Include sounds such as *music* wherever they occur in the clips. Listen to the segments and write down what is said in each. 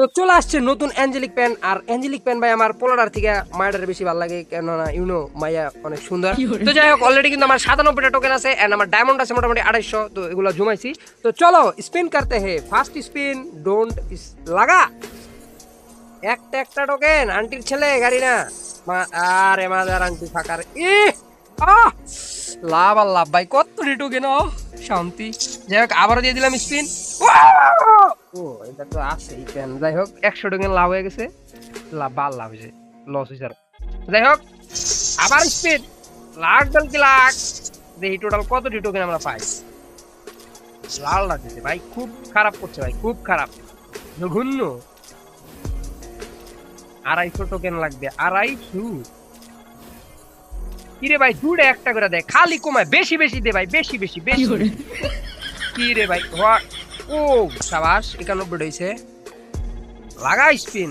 তো চলে আসছে নতুন অ্যাঞ্জেলিক প্যান আর অ্যাঞ্জেলিক প্যান ভাই আমার পোলার থেকে মায়াটার বেশি ভালো লাগে কেননা ইউনো মায়া অনেক সুন্দর। তো যাই হোক অলরেডি কিন্তু আমার সাতানব্বইটা টোকেন আছে এন্ড আমার ডায়মন্ড আছে মোটামুটি আড়াইশো তো এগুলো জমাইছি। তো চলো স্পিন করতে হে। ফার্স্ট স্পিন ডোন্ট লাগা। একটা একটা টোকেন আন্টির ছেলে গাড়ি না। আরে মাদার আন্টি ফাঁকার ই আহ! লাভ আর লাভ ভাই কত রেটু কেন শান্তি। যাই হোক আবারও দিয়ে দিলাম স্পিন ও এটা তো যাই হোক একশো টোকেন লাভ হয়ে গেছে। লাভ ভালো লাভ হয়েছে লস হয়েছে যাই হোক আবার লাখ ডাল কি লাখ? টোটাল টোকেন আমরা পাই। লাল লাগছে ভাই খুব খারাপ করছে ভাই খুব খারাপ। জঘন্য আড়াইশো টোকেন লাগবে আড়াইশো। কিরে ভাই দুটো একটা করে দেয় খালি কমায় বেশি বেশি দে ভাই বেশি বেশি বেশি। কি রে ভাই হোয়া- ও, সাবাস, একানব্বই হয়েছে লাগা স্পিন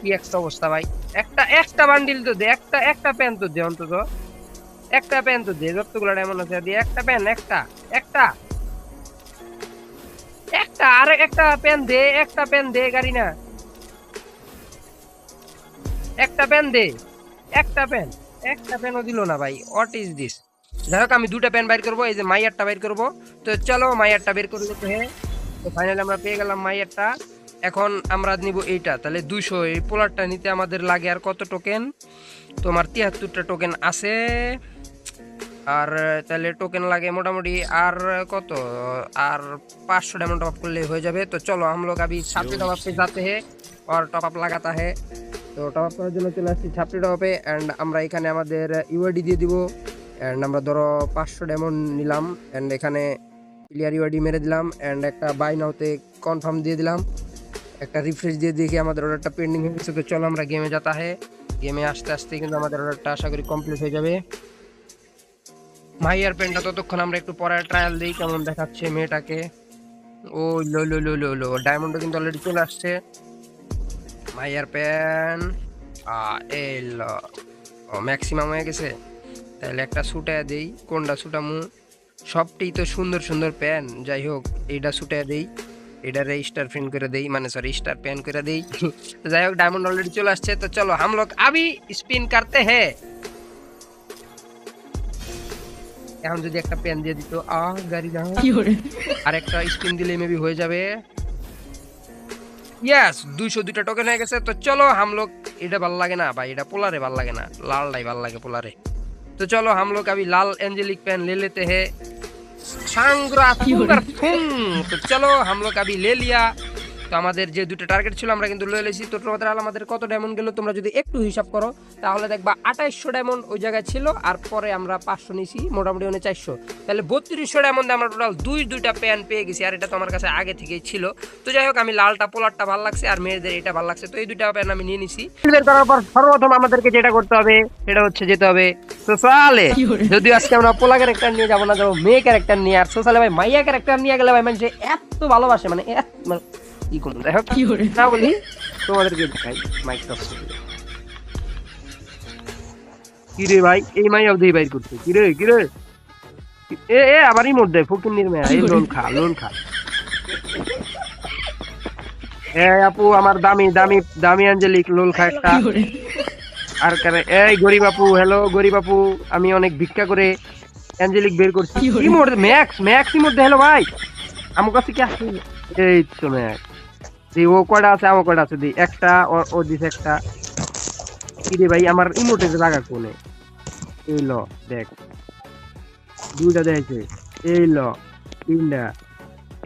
কি একটা অবস্থা ভাই। একটা একটা বান্ডিল তো দে, একটা একটা প্যান তো দে অন্তত। একটা প্যান তো দে, যতগুলো এমন আছে দিয়ে একটা প্যান একটা একটা। একটা, আরে একটা প্যান দে, একটা প্যান দে, গাড়ি না। একটা প্যান দে, একটা প্যান একটা প্যানও দিল না ভাই। হোয়াট ইজ দিস যাই হোক আমি দুটা প্যান বাইর করবো এই যে মাইয়ারটা বাইর করবো তো চলো মাইয়ারটা বের করে দিতে হে তো ফাইনালি আমরা পেয়ে গেলাম মাইয়ারটা এখন আমরা নিব এইটা তাহলে দুইশো এই পোলারটা নিতে আমাদের লাগে আর কত টোকেন তোমার তিয়াত্তরটা টোকেন আছে আর তাহলে টোকেন লাগে মোটামুটি আর কত আর পাঁচশো ডায়মন্ড টপ করলে হয়ে যাবে তো চলো हम लोग अभी छापड़ी टॉप पे जाते हैं और टॉप अप লাগাতা है তো টপ আপ করার জন্য চলে আসছি ছাপড়ি টপে অ্যান্ড আমরা এখানে আমাদের ইউআইডি দিয়ে দিব অ্যান্ড আমরা ধরো পাঁচশো ডায়মন্ড নিলাম অ্যান্ড এখানে ক্লিয়ার ইউআইডি মেরে দিলাম অ্যান্ড একটা বাই নাওতে কনফার্ম দিয়ে দিলাম। একটা রিফ্রেশ দিয়ে দেখি আমাদের অর্ডারটা পেন্ডিং হয়ে গেছে। তো চলো আমরা গেমে যাতা है গেমে আসতে আসতে কিন্তু আমাদের অর্ডারটা আশা করি কমপ্লিট হয়ে যাবে। মাইয়ার পেনটা ততক্ষণ আমরা একটু পরে ট্রায়াল দিই, কেমন দেখাচ্ছে মেয়েটাকে। ও লো লো লো লো লো ডায়মন্ডও কিন্তু অলরেডি চলে আসছে। মাইয়ার প্যান এই লো ও ম্যাক্সিমাম হয়ে গেছে। তাহলে একটা সুটা দেই কোনটা ছুটামু সবটি তো সুন্দর সুন্দর প্যান যাই হোক এইটা সুটা দেই এটারে স্টার প্রিন্ট করে দেই মানে সরি স্টার প্যান করে দেই। *laughs* যাই হোক ডায়মন্ড অলরেডি চলে আসছে তো চলো হাম লোক আবি স্পিন করতে হে। এখন যদি একটা প্যান দিয়ে দিত আ গাড়ি গাঁ আর একটা স্পিন দিলে মেবি হয়ে যাবে। ইয়াস দুইশো দুইটা টোকেন হয়ে গেছে তো চলো হামলোক এটা ভালো লাগে না ভাই এটা পোলারে ভালো লাগে না লালটাই ভালো লাগে পোলারে। तो चलो हम लोग अभी लाल एंजेलिक पेन ले लेते हैं। तो चलो हम लोग अभी ले लिया। তো আমাদের যে দুটো টার্গেট ছিল আমরা কিন্তু লয়ে লেছি তো তোমাদের আল আমাদের কত ডায়মন্ড গেল তোমরা যদি একটু হিসাব করো তাহলে দেখবা আঠাইশশো ডায়মন্ড ওই জায়গায় ছিল আর পরে আমরা পাঁচশো নিয়েছি মোটামুটি মানে চারশো। তাহলে বত্রিশশো ডায়মন্ড আমরা টোটাল দুই দুইটা প্যান পেয়ে গেছি আর এটা তো আমার কাছে আগে থেকেই ছিল। তো যাই হোক আমি লালটা পোলারটা ভালো লাগছে আর মেয়েদের এটা ভালো লাগছে। তো এই দুইটা প্যান আমি নিয়ে নিছি। করার পর সর্বপ্রথম আমাদেরকে যেটা করতে হবে সেটা হচ্ছে যেতে হবে সোশ্যালে। যদিও আজকে আমরা পোলা ক্যারেক্টার নিয়ে যাব না যাব মেয়ে ক্যারেক্টার নিয়ে আর সোশ্যালে ভাই মাইয়া ক্যারেক্টার নিয়ে গেলে ভাই মানুষ এত ভালোবাসে মানে এত যাই হোক না বলি তোমাদেরকে দেখাই মাইক্রোফোন কিরে ভাই এই মাই অবধি বাইর করতে কিরে কিরে? এ এ আবারই মোট দেয় ফকির নির্মে এই লোন খা লোন খা। এ আপু আমার দামি দামি দামি আঞ্জলিক লোন খা একটা। আর কারে এই গরিব আপু হ্যালো গরিব আপু আমি অনেক ভিক্ষা করে অ্যাঞ্জেলিক বের করছি। কি মোড ম্যাক্স ম্যাক্স মধ্যে হ্যালো ভাই। আমার কাছে কি আছে? এই তো ম্যাক্স দি ও আছে আমার আছে দি একটা ও দিছে একটা। কি রে ভাই আমার ইমোটে লাগা কোনে? এই ল দেখ। দুইটা দেখছে এই ল তিনটা।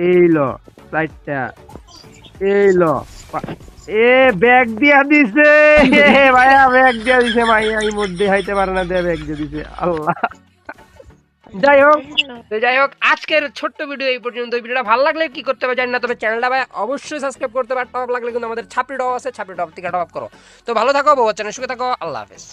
এই ল চারটা। এই ল এ ব্যাগ *laughs* দিয়া দিছে। ভাইয়া ব্যাগ দিয়া দিছে ভাইয়া এই মধ্যে হাইতে পারে না দেয়া ব্যাগ দিয়ে দিছে। আল্লাহ। যাই হোক তো যাই হোক আজকের ছোট্ট ভিডিও এই পর্যন্ত। ভিডিওটা ভালো লাগলে কি করতে হবে জানি না তবে চ্যানেলটা ভাই অবশ্যই সাবস্ক্রাইব করতে পারে টপ লাগলে কিন্তু আমাদের ছাপড়ি ডব আছে ছাপড়ি টপ থেকে টপ করো। তো ভালো থাকো বাবা চ্যানেল সুখে থাকো আল্লাহ হাফেজ।